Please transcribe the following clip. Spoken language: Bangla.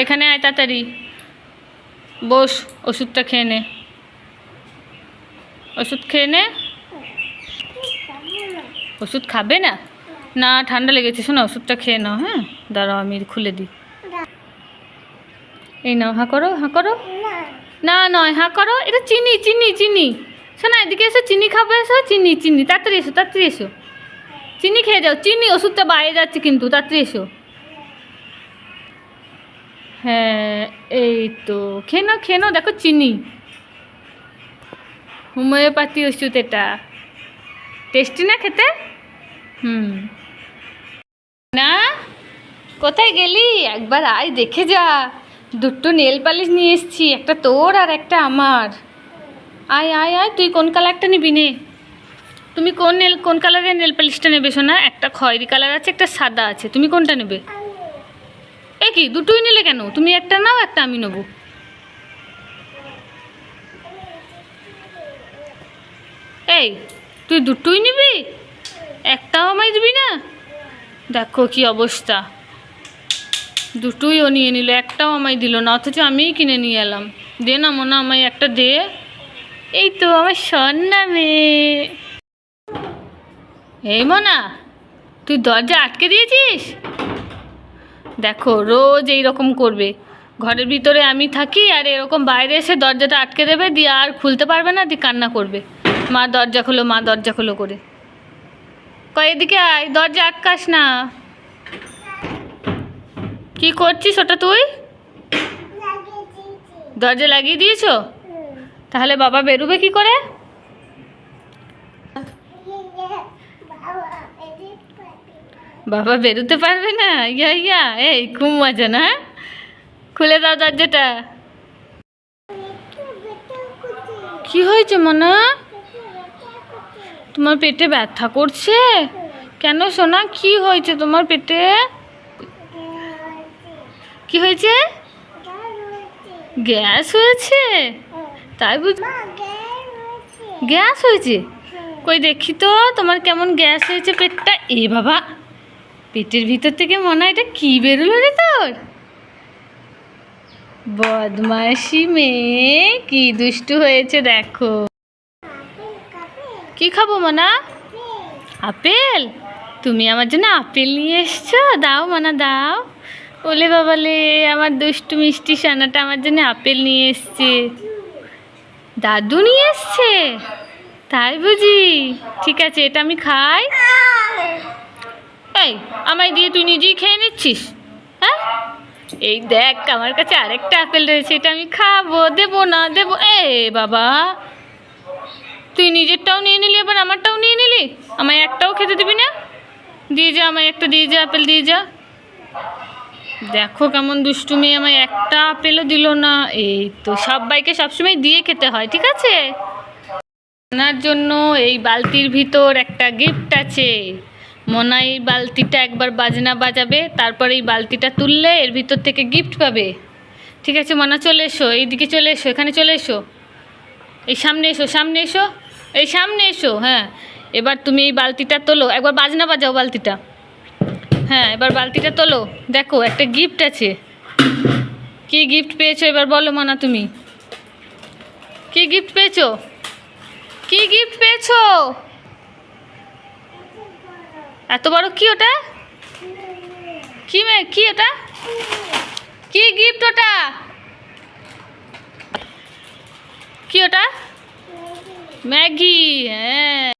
এখানে আয় তাড়াতাড়ি। বস, ওষুধটা খেয়ে নে। ওষুধ খেয়ে নে। ওষুধ খাবে না? না, ঠান্ডা লেগেছে। শোনো, ওষুধটা খেয়ে নাও হ্যাঁ? দাঁড়াও, আমি খুলে দিই। এই নাও, হাঁ করো হাঁ করো। না, নয়, হাঁ করো। এটা চিনি চিনি চিনি। শোনা, এদিকে এসো, চিনি খাবে, এসো, চিনি চিনি। তাড়াতাড়ি এসো তাড়াতাড়ি এসো। চিনি খেয়ে যাও। চিনি, ওষুধটা বাইরে যাচ্ছে কিন্তু, তাড়াতাড়ি এসো। হ্যাঁ এই তো। খেয়ে নাও দেখো চিনি। হোমিওপ্যাথি ওষুধ এটা। টেস্টি না খেতে? হুম। না? কোথায় গেলি? একবার আয়, দেখে যা। দুটো নেল পালিশ নিয়ে এসছি, একটা তোর আর একটা আমার। আয় আয় আয়, তুই কোন কালারটা নিবি নে। তুমি কোন নেল, কোন কালারের নেল পালিশটা নেবে শোনা? একটা খয়েরি কালার আছে, একটা সাদা আছে। তুমি কোনটা নেবে? কি? দুটোই নিলে কেন? তুমি একটা নাও, একটা আমি নেব। এই, তুই দুটোই নিবি? একটাও আমায় দিবি না? দেখো কি অবস্থা। দুটোই ও নিয়ে নিল, একটাও আমায় দিল না, অথচ আমিই কিনে নিয়ে এলাম। দে না মনে, আমায় একটা দে। এই তো আমার সন্না মেয়ে এই মনা, তুই দরজা আটকে দিয়েছিস? দেখো রোজ এই রকম করবে। ঘরের ভিতরে আমি থাকি আর এরকম বাইরে এসে দরজাটা আটকে দেবে দিয়ে আর খুলতে পারবে না দিয়ে কান্না করবে। মা দরজা খোলো মা দরজা খোলো করে। কয় এদিকে আয় দরজা আটকাস না। কি করছিস ওটা তুই? দরজা লাগিয়ে দিয়েছ? তাহলে বাবা বেরোবে কি করে? বাবা বেরোতে পারবে না। ইয়া ইয়া, এই খুব মজা না হ্যাঁ? খুলে দাও দরজাটা। কি হয়েছে মনা? তোমার পেটে ব্যথা করছে? কেন সোনা? কি হয়েছে তোমার পেটে? কি হয়েছে? গ্যাস হয়েছে? তাই বুঝ গ্যাস হয়েছে? কই দেখি তো, তোমার কেমন গ্যাস হয়েছে পেটটা? এ বাবা। পেটের ভিতর থেকে মনে হয় এটা কি বেরোলো রে তোর? বদমাসি মেয়ে, কি দুষ্টু হয়েছে দেখো। কি খাব মানা? আপেল? তুমি আমার জন্য আপেল নিয়ে এসছো? দাও মনা, দাও। ওলে বাবালে, আমার দুষ্টু মিষ্টি সানাটা আমার জন্য আপেল নিয়ে এসছে। দাদু নিয়ে এসছে? তাই বুঝি। ঠিক আছে, এটা আমি খাই। এই আমায় দিয়ে তুই নিজেই খেয়ে নিচ্ছিস? হ্যাঁ? এই দেখ, আমার কাছে আরেকটা আপেল রয়েছে, এটা আমি খাব, দেবো না, দেবো। এ বাবা, তুই নিজেরটাও নিয়ে নিলি, আবার আমারটাও নিয়ে নিলি? আমায় একটাও খেতে দিবি না? দিয়ে যা আমায় একটা, দিয়ে যা আপেল, দিয়ে যা। দেখো কেমন দুষ্টু মেয়ে, আমায় একটা আপেলও দিল না। এই তো সবাইকে সবসময় দিয়ে খেতে হয়, ঠিক আছে? ওনার জন্য এই বালতির ভিতর একটা গিফট আছে। মনা এই বালতিটা একবার বাজনা বাজাবে তারপরে এই বালতিটা তুললে এর ভিতর থেকে গিফট পাবে। ঠিক আছে মনা, চলে এসো, এইদিকে চলে এসো, এখানে চলে এসো। এই সামনে এসো সামনে এসো, এই সামনে এসো হ্যাঁ। এবার তুমি এই বালতিটা তোলো, একবার বাজনা বাজাও বালতিটা। হ্যাঁ এবার বালতিটা তোলো। দেখো, একটা গিফট আছে। কি গিফট পেয়েছ এবার বলো মানা তুমি। কি গিফট পেয়েছ? কি গিফট পেয়েছ? এত বড় কি ওটা? কি মে, কি ওটা কি গিফট ওটা? কি ওটা? ম্যাগি হ্যাঁ।